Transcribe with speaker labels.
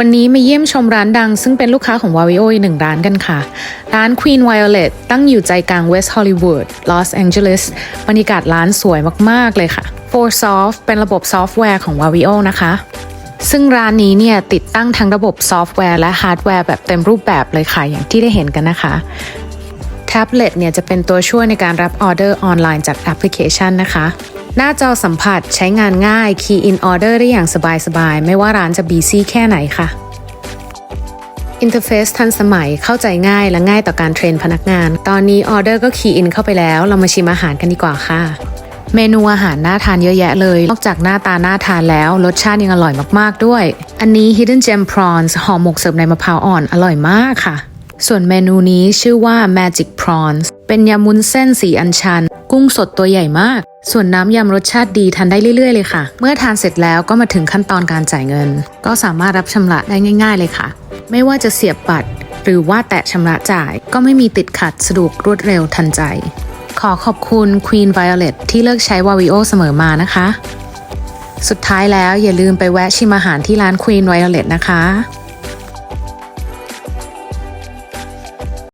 Speaker 1: วันนี้มาเยี่ยมชมร้านดังซึ่งเป็นลูกค้าของวาวิโออีกหนึ่งร้านกันค่ะ ร้าน Queen Violet ตั้งอยู่ใจกลาง West Hollywood Los Angeles บรรยากาศร้านสวยมาก ๆ เลยค่ะ For Soft เป็นระบบซอฟต์แวร์ของวาวิโอนะคะ ซึ่งร้านนี้เนี่ยติดตั้งทั้งระบบซอฟต์แวร์และฮาร์ดแวร์แบบเต็มรูปแบบเลยค่ะอย่างที่ได้เห็นกันนะคะ ท็บเล็ตเนี่ยจะเป็นตัวช่วยในการรับออเดอร์ออนไลน์จากแอปพลิเคชันนะคะ หน้าจอสัมผัสใช้งานง่าย Key in Order ได้อย่างสบายๆ ไม่ว่าร้านจะบีซี่แค่ไหนค่ะ อินเทอร์เฟซทันสมัยเข้าใจง่ายและง่ายต่อการเทรนพนักงาน ตอนนี้ออเดอร์ก็คีย์อินเข้าไปแล้ว เรามาชิมอาหารกันดีกว่าค่ะเมนูอาหารน่าทานเยอะแยะเลย นอกจากหน้าตาน่าทานแล้ว รสชาติยังอร่อยมากๆด้วย อันนี้ Hidden Gem Prawns ห่อหมกเสิร์ฟในมะพร้าวอ่อนอร่อยมากค่ะ ส่วนเมนูนี้ชื่อว่า Magic Prawns เป็นยำมุ้นเส้นสีอัญชัน กุ้งสดตัวใหญ่มาก ส่วนน้ำยำรสชาติดีทานได้เรื่อย ๆ เลยค่ะ เมื่อทานเสร็จแล้วก็มาถึงขั้นตอนการจ่ายเงิน ก็สามารถรับชำระได้ง่าย ๆ เลยค่ะ ไม่ว่าจะเสียบบัตร หรือว่าแตะชำระจ่าย ก็ไม่มีติดขัดสะดวกรวดเร็วทันใจ ขอขอบคุณ Queen Violet ที่เลือกใช้ w a v i o เสมอมานะคะ สุดท้ายแล้วอย่าลืมไปแวะชิมอาหารที่ร้าน Queen Violet นะคะ